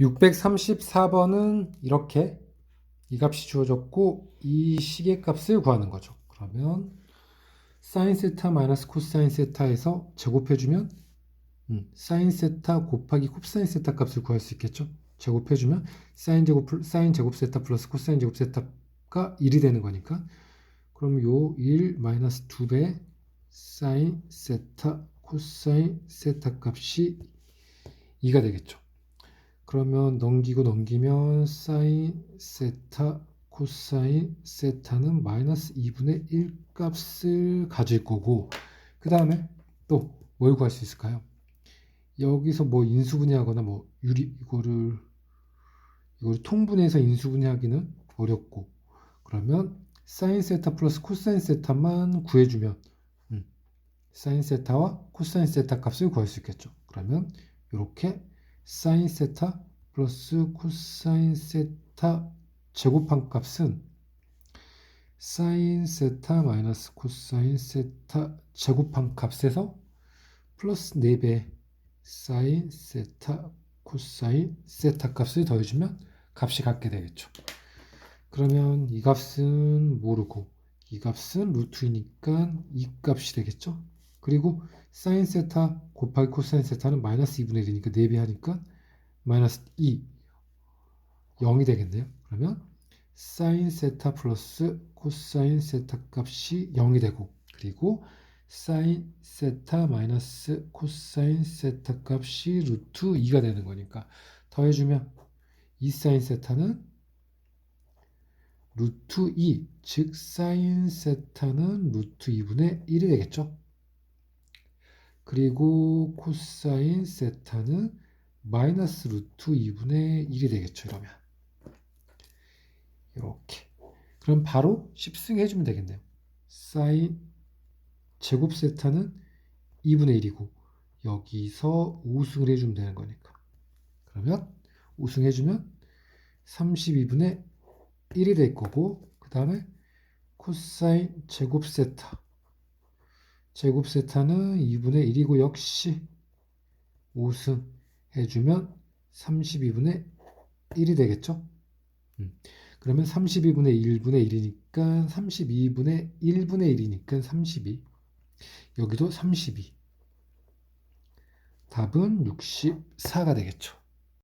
634번은 이렇게 이 값이 주어졌고 이 시계 값을 구하는 거죠. 그러면 사인 세타 마이너스 코사인 세타에서 제곱해주면 음, 사인 세타 곱하기 코사인 세타 값을 구할 수 있겠죠. 제곱해주면 사인 제곱 플- 사인 제곱 세타 플러스 코사인 제곱 세타가 1이 되는 거니까 그럼 요 1 마이너스 2배 사인 세타 코사인 세타 값이 2가 되겠죠. 그러면 넘기고 넘기면 사인 세타 코사인 세타는 마이너스 2분의 1 값을 가질 거고 그 다음에 또 뭘 구할 수 있을까요? 여기서 뭐 인수분해하거나 뭐 유리 이거를 이걸 통분해서 인수분해하기는 어렵고 그러면 사인 세타 플러스 코사인 세타만 구해주면 음, 사인 세타와 코사인 세타 값을 구할 수 있겠죠. 그러면 이렇게 사인 세타 플러스 코사인 세타 제곱한 값은 사인 세타 마이너스 코사인 세타 제곱한 값에서 플러스 4배 사인 세타 코사인 세타 값을 더해주면 값이 같게 되겠죠. 그러면 이 값은 모르고 이 값은 루트이니까 이 값이 되겠죠. 그리고 사인 세타 곱하기 코사인 세타는 마이너스 2분의 1이니까 4배 하니까 마이너스 2 0이 되겠네요. 그러면 사인 세타 플러스 코사인 세타 값이 0이 되고 그리고 사인 세타 마이너스 코사인 세타 값이 루트 2가 되는 거니까 더해주면 이 사인 세타는 루트 2, 즉 사인 세타는 루트 2분의 1이 되겠죠. 그리고 코사인 세타는 마이너스 루트 2분의 1이 되겠죠. 이러면 이렇게 그럼 바로 10승 해주면 되겠네요. 사인 제곱 세타는 2분의 1이고 여기서 5승을 해주면 되는 거니까 그러면 5승 해주면 32분의 1이 될 거고 그 다음에 코사인 제곱 세타 제곱 세타는 2분의 1이고 역시 5승 해주면 32분의 1이 되겠죠? 음. 그러면 32분의 1분의 1이니까 32분의 1분의 1이니까 32 여기도 32 답은 64가 되겠죠.